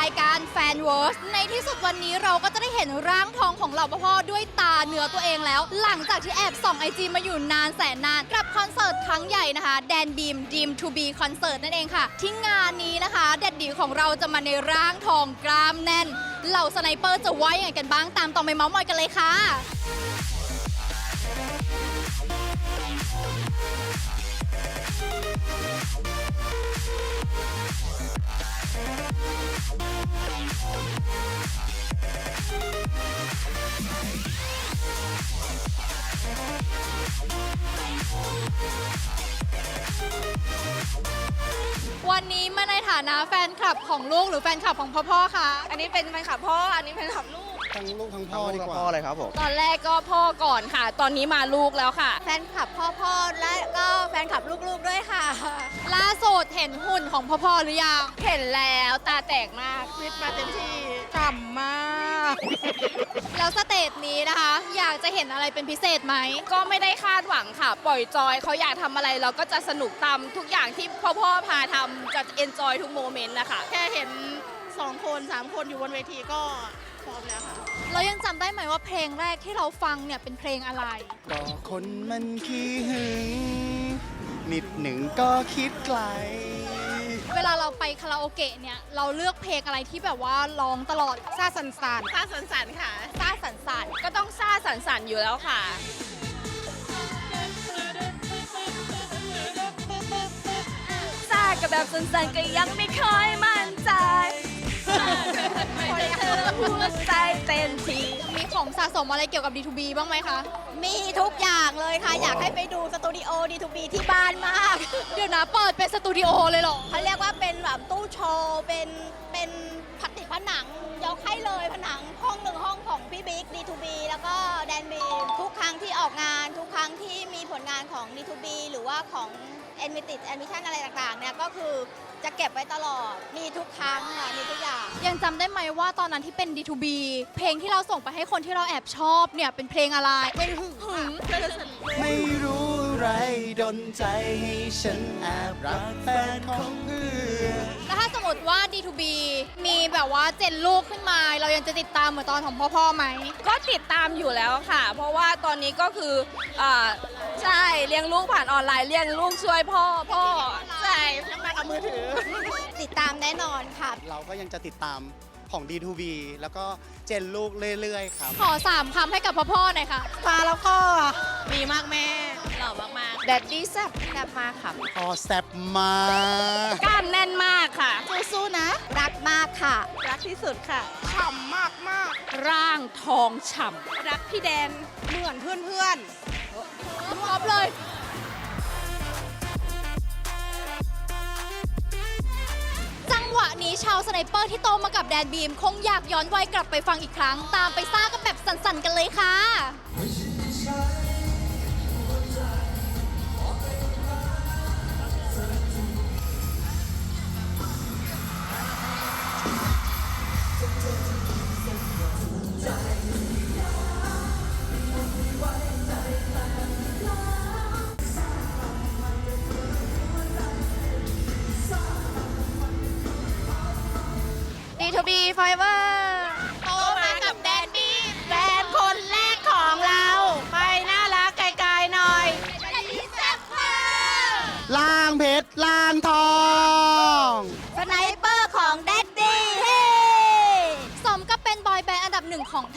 รายการแฟนเวิร์สในที่สุดวันนี้เราก็จะได้เห็นร่างทองของเหล่าพ่อด้วยตาเนื้อตัวเองแล้ว หลังจากที่แอบส่องไอจีมาอยู่นานแสนนาน กับคอนเสิร์ตครั้งใหญ่นะคะแดนบีมดีมทูบีคอนเสิร์ตนั่นเองค่ะ ที่งานนี้นะคะเด็ดดีของเราจะมาในร่างทองกล้ามแน่น เหล่าสไนเปอร์จะว่ายังไงกันบ้างตามต่อไปเมาส์มอยกันเลยค่ะ วันนี้มาในฐานะแฟนคลับของลูกหรือแฟนคลับของพ่อพ่อๆคะอันนี้เป็นแฟนคลับพ่อ อันนี้แฟนคลับลูก ทั้งลูกทั้งพ่พ่ออดีดีกกว่าว่าพ่อเลยครับผมตอนแรกก็พ่อก่อนค่ะ ตอนนี้มาลูกแล้วค่ะ แฟนคลับพ่อพ่อและก็แฟนคลับลูกๆด้วยค่ะ ล่าสุดเห็นหุ่นของพ่อพ่อหรือยัง เห็นแล้วตาแตกมากฟิตมาเต็มที่ฉ่ำมาก แล้วสเตจนี้นะคะ อยากจะเห็นอะไรเป็นพิเศษไหม ก็ไม่ได้คาดหวังค่ะ ปล่อยจอยเขาอยากทำอะไรเราก็จะสนุกตามทุกอย่างที่พ่อพ่อพาทำจะเอนจอยทุกโมเมนต์นะคะ แค่เห็น 2 คน 3 คนอยู่บนเวทีก็พร้อมแล้วค่ะ เรายังจำได้ไหมว่าเพลงแรกที่เราฟังเนี่ยเป็นเพลงอะไร ก็คนมันขี้หึง นิดหนึ่งก็คิดไกล เวลาเราไปคาราโอเกะเนี่ยเราเลือกเพลงอะไรที่แบบว่าร้องตลอดซาสันสันซ่าสันสันค่ะซาสันสันก็ต้องซ่าสันสันอยู่แล้วค่ะซ่ากับแบบสันสันก็ยังไม่ค่อยมั่นใจเธอหัวใจเต้นทีมีของสะสมอะไรเกี่ยวกับ D2B บ้างไหมคะ มีทุกอย่างเลยค่ะ อยากให้ไปดูสตูดิโอ D2B ที่บ้านมาก เดี๋ยวนะเปิดเป็นสตูดิโอเลยเหรอ เขาเรียกว่าเป็นแบบตู้โชว์เป็นเป็นผติดผนัง ยกให้เลยผนังห้องหนึ่งห้องของพี่บิ๊ก D2B แล้วก็แดนบีมทุกครั้งที่ออกงาน ทุกครั้งที่มีผลงานของ D2B หรือว่าของ a d m i t i d Admission อะไรต่างๆเนี่ยก็คือจะเก็บไว้ตลอดมีทุกครั้งค่ะมีทุกอย่าง ยังจำได้ไหมว่าตอนนั้นที่เป็น D2B เพลงที่เราส่งไปให้คนที่เราแอบชอบเนี่ยเป็นเพลงอะไรเพลงหึงไม่รู้อะไร ดนใจให้ฉันแอบรักแฟนของเพื่อนแล้วถ้าสมมติว่า D2B มีแบบว่าเจนลูกขึ้นมา เรายังจะติดตามเหมือนตอนของพ่อพ่อๆไหม ก็ติดตามอยู่แล้วค่ะ เพราะว่าตอนนี้ก็คืออ่าใช่เลี้ยงลูกผ่านออนไลน์เลี้ยงลูกช่วยพ่อพ่อใช่ทั้งมากับมือถือ ติดตามแน่นอนค่ะ เราก็ยังจะติดตาม ของ D2B แล้วก็เจนลูกเรื่อยๆครับ ขอสามคำให้กับพ่อพ่อๆหน่อยค่ะ มาแล้วก็ดีมากแม่ หล่อมากๆแดดดี้แซ่บแซ่บมากค่ะพอแซบมากกล้ามแน่นมากค่ะ สู้ๆนะ รักมากค่ะ รักที่สุดค่ะฉ่ำมากมากร่างทองฉ่ๆรักพี่แดนเหมือนเพื่อนครบเลย นี้ชาวสไนเปอร์ที่โตมากับแดนบีม คงอยากย้อนวัยกลับไปฟังอีกครั้ง ตามไปซ่ากันแบบสั่นๆกันเลยค่ะ D2B Forever โตมากับแดนบีมๆแฟนคนแรกของเรา ไปน่ารักไกลๆหน่อยล่างเพชรล่างทอง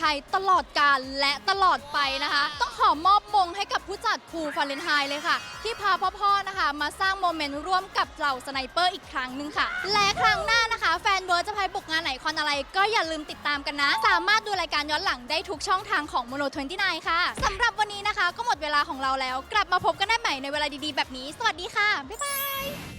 ทยตลอดกาลและตลอดไปนะคะ ต้องขอมอบมงให้กับผู้จัดภูฟาเรนไฮเลยค่ะ ที่พาพ่อๆนะคะ มาสร้างโมเมนต์ร่วมกับเหล่าสไนเปอร์อีกครั้งหนึ่งค่ะ และครั้งหน้านะคะ แฟนเบิร์ดจะไปบุกงานไหนคอนอะไร ก็อย่าลืมติดตามกันนะ สามารถดูรายการย้อนหลังได้ทุกช่องทางของโมโน29ค่ะสำหรับวันนี้นะคะ ก็หมดเวลาของเราแล้ว กลับมาพบกันได้ใหม่ในเวลาดีๆ แบบนี้ สวัสดีค่ะบ๊ายบาย